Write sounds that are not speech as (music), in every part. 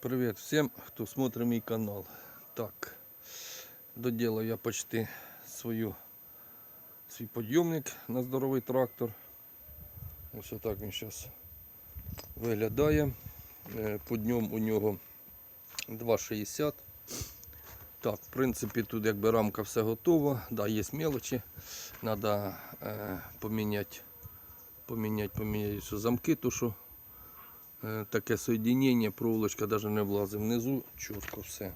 Привет всем, кто смотрит мой канал. Так, доделал я почти свою, свій подйомник на здоровий трактор. Ось отак він зараз виглядає. Е, По дням у нього 2,60. Так, в принципі, тут якби рамка все готова. Да, є мелочі. Треба е, поміняти, поміняти, поміняти всі замки, то що таке соєдинення, проволочка навіть не влазить внизу, чітко все.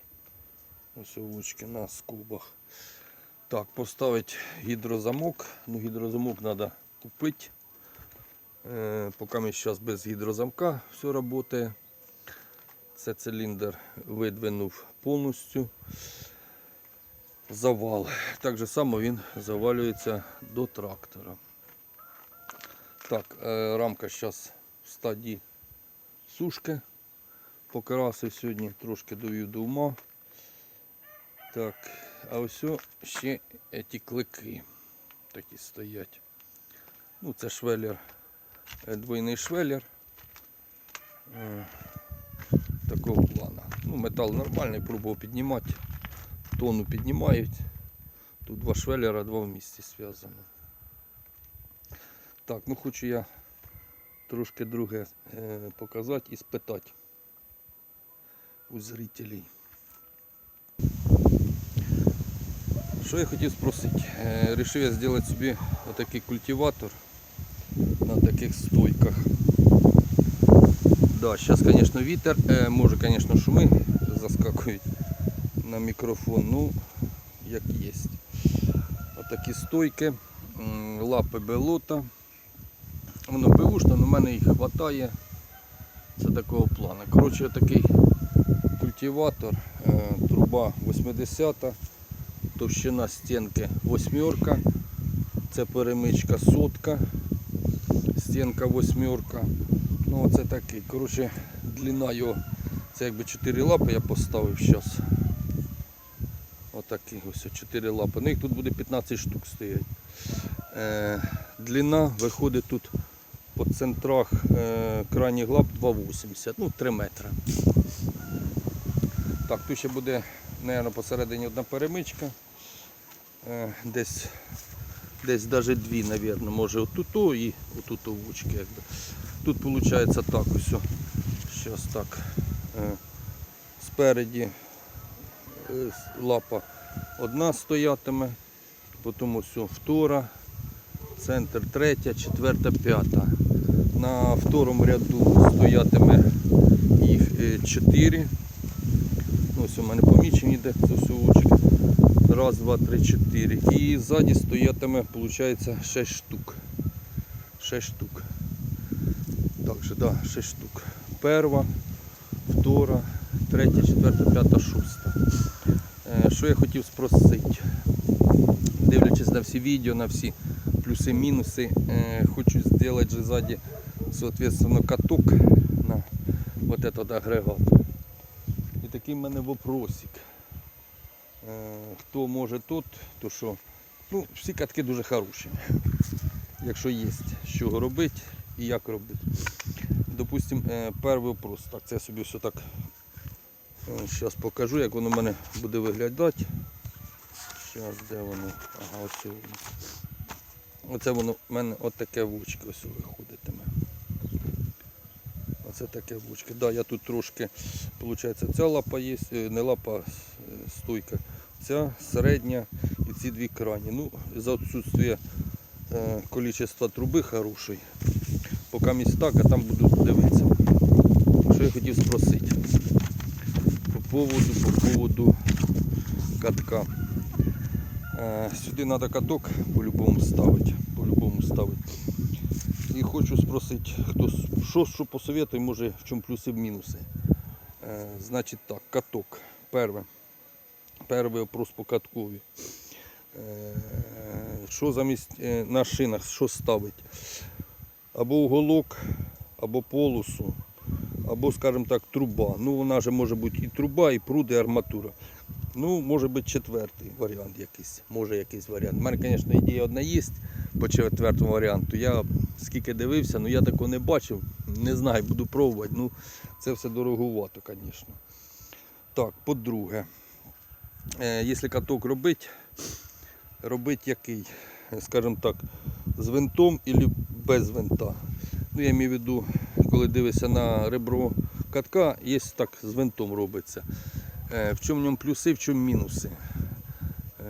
Ось на скобах. Так, поставити гідрозамок. Ну, гідрозамок треба купити. Е, поки ми зараз без гідрозамка все працює. Це циліндр видвинув повністю. Завал. Так же само він завалюється до трактора. Так, е, рамка зараз в стадії сушки. Покрасив сьогодні, трошки довів до ума. Так, а ось ще ті клики такі стоять. Ну, це швеллер, е, двойний швеллер. Е, Такого плана. Ну, метал нормальний, пробував піднімати. Тону піднімають. Тут два швеллера, два в місті зв'язано. Так, ну хочу я трошки друге е, показати і спитати у зрителей. Що я хотів спросити? Е, Рішив я зробити собі отакий культиватор на таких стойках. Да, зараз, звісно, вітер, е, може, звісно, шуми заскакують на мікрофон, ну, як є. Отакі стойки, лапи белота. Воно беушне, але в мене їх вистачає. Це такого плану. Коротше, такий культиватор, е, труба 80, товщина стінки восьмерка, це перемичка сотка, стінка восьмерка. Ну оце такий. Коротше, длина його, це якби 4 лапи я поставив зараз. Отакий ось 4 лапи. Ну їх тут буде 15 штук стоять. Е, длина виходить тут по центрах крайніх лап 2,80, ну 3 метри. Так, тут ще буде, мабуть, посередині одна перемичка. Е, десь десь навіть дві, мабуть, може отут і отут овучки. Тут виходить так ось. Зараз так. Е, спереді е, лапа одна стоятиме, потім ось втора, центр третя, четверта, п'ята. На второму ряду стоятиме їх е, чотири. Ну, Ось у мене помічені де це совочки. Раз, два, три, чотири. І ззаді стоятиме, виходить, 6 штук. 6 штук. Так же, да, 6 штук. Перва, втора, третя, четверта, п'ята, шоста. Е, Що я хотів спросити? Дивлячись на всі відео, на всі плюси-мінуси, е, хочу зробити же сзади, соответственно, каток на вот этот агрегат. І такий в мене вопросик. Хто може тут, то що, ну, всі катки дуже хороші. Якщо є чого робити і як робити. Допустим, е, перший вопрос. Так, це я собі все так зараз покажу, як воно в мене буде виглядати. Зараз де воно? Ага, ось воно. Оце воно в мене от таке вучки ось виходитиме. Оце таке вучки. Да, я тут трошки, виходить, ця лапа є, е, не лапа, е, стойка. Ця середня і ці дві крайні. Ну, за відсутствие е, количества труби хорошої. Поки місць так, а там буду дивитися. Що я хотів спросити? По поводу, по поводу катка. Е, Сюди треба каток по-любому ставити. По-любому ставити. І хочу спросити, хто що, що посоветує, може в чому плюси в мінуси. Е, Значить так, каток. Перше. Перший вопрос по каткові. Е, Що замість на шинах, що ставить? Або уголок, або полосу, або, скажімо так, труба. Ну, вона же може бути і труба, і пруд, і арматура. Ну, може бути четвертий варіант якийсь. Може якийсь варіант. У мене, звісно, ідея одна є по четвертому варіанту. Я скільки дивився, ну я такого не бачив. Не знаю, буду пробувати. Ну, це все дороговато, звісно. Так, по-друге, е, якщо каток робити, робити який? Скажімо так, з винтом або без винта. Ну, я маю в виду, коли дивишся на ребро катка, є так з винтом робиться. Е, В чому в ньому плюси, в чому мінуси.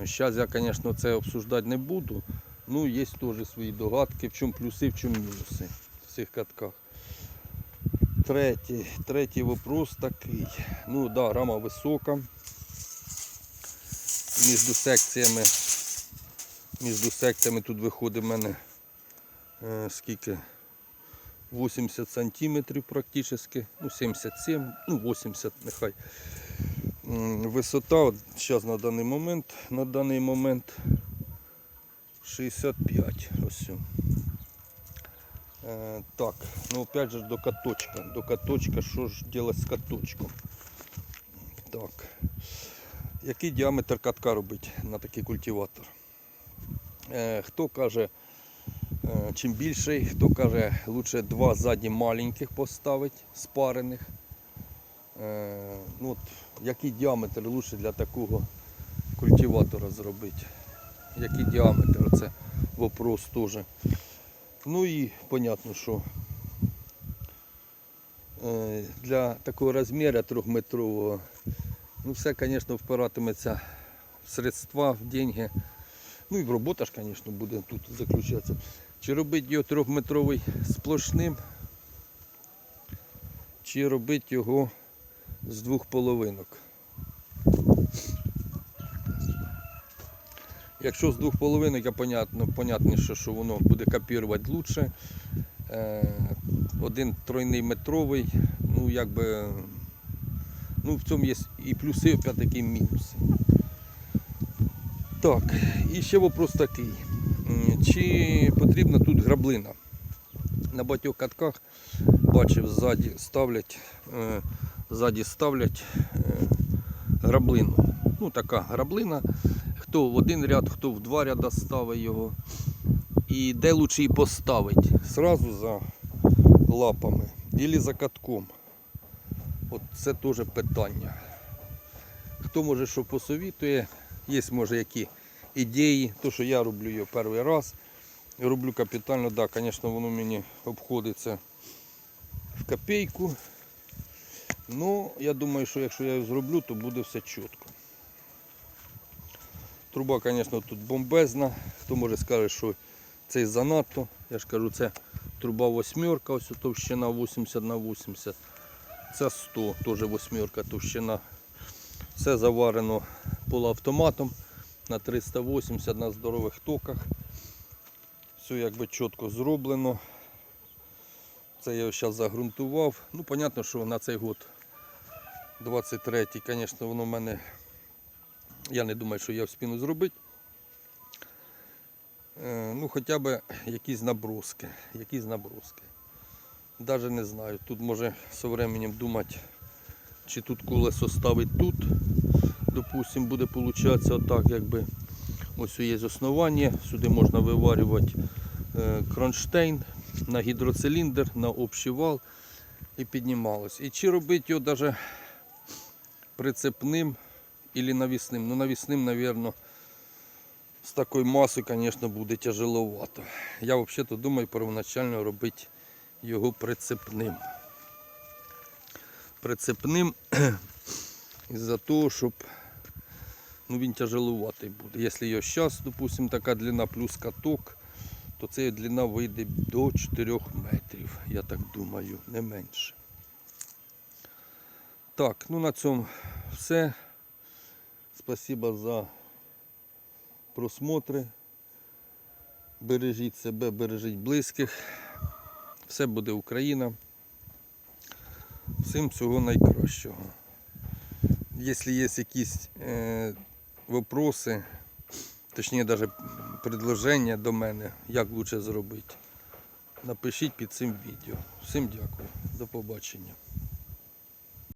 Зараз я, звісно, це обсуждати не буду. Ну, є теж свої догадки, в чому плюси, в чому мінуси в цих катках. Третій, третій вопрос такий. Ну да, рама висока. Між секціями. Між секціями тут виходить в мене е, скільки? 80 сантиметрів практично, ну 77, ну 80 нехай. Висота зараз на даний момент, на даний момент 65. Ось. Е, так, ну опять же до каточка. До каточка, що ж делать з каточком? Так. Який діаметр катка робити на такий культиватор? Е, хто каже, е, чим більший, хто каже, лучше два задні маленьких поставити, спарених. Е, ну, от, який діаметр лучше для такого культиватора зробити? Який діаметр? Це вопрос теж. Ну і понятно, що е, для такого розміру трьохметрового, ну все, звісно, впиратиметься в средства, в деньги. Ну і в робота ж, звісно, буде тут заключатися. Чи робити його трьохметровий сплошним, чи робити його з двох половинок. Якщо з двох половинок, я понятно, понятно що, воно буде копірувати лучше. Е, один тройний метровий, ну якби ну в цьому є і плюси, і мінуси. Так, і ще вопрос такий. Чи потрібна тут граблина? На багатьох катках бачив ззаді ставлять, е, ззаді ставлять е, граблину. Ну така граблина. Хто в один ряд, хто в два ряда ставить його. І де лучше її поставити? Сразу за лапами або за катком. От це теж питання. Хто може що посовітує, є може які ідеї, то що я роблю його перший раз. Роблю капітально, так, да, звісно, воно мені обходиться в копійку. Ну, я думаю, що якщо я його зроблю, то буде все чітко. Труба, звісно, тут бомбезна. Хто може скаже, що це занадто. Я ж кажу, це труба восьмерка, ось товщина 80 на 80. Це 100, теж восьмерка товщина. Все заварено полуавтоматом на 380 на здорових токах. Все якби чітко зроблено. Це я зараз загрунтував. Ну, понятно, що на цей год 23-й, звісно, воно в мене. Я не думаю, що я вспіну зробити. Е, Ну, хоча б якісь наброски. Якісь наброски. Навіть не знаю. Тут може з временем думати, чи тут колесо ставить тут. Допустим, буде получатися отак, якби ось є основання. Сюди можна виварювати е, кронштейн на гідроциліндр, на общий вал і піднімалось. І чи робити його навіть прицепним или навісним. Ну, навісним, мабуть, з такою масою, звісно, буде тяжеловато. Я взагалі думаю первоначально робити його прицепним. Прицепним (clears throat) із-за того, щоб ну, він тяжеловатий буде. Якщо його зараз, допустимо, така длина плюс каток, то ця длина вийде до 4 метрів, я так думаю, не менше. Так, ну на цьому все. Спасибо за просмотри. Бережіть себе, бережіть близьких. Все буде Україна. Всім всього найкращого. Якщо є якісь е, точніше навіть предложення до мене, як краще зробити, напишіть під цим відео. Всім дякую. До побачення.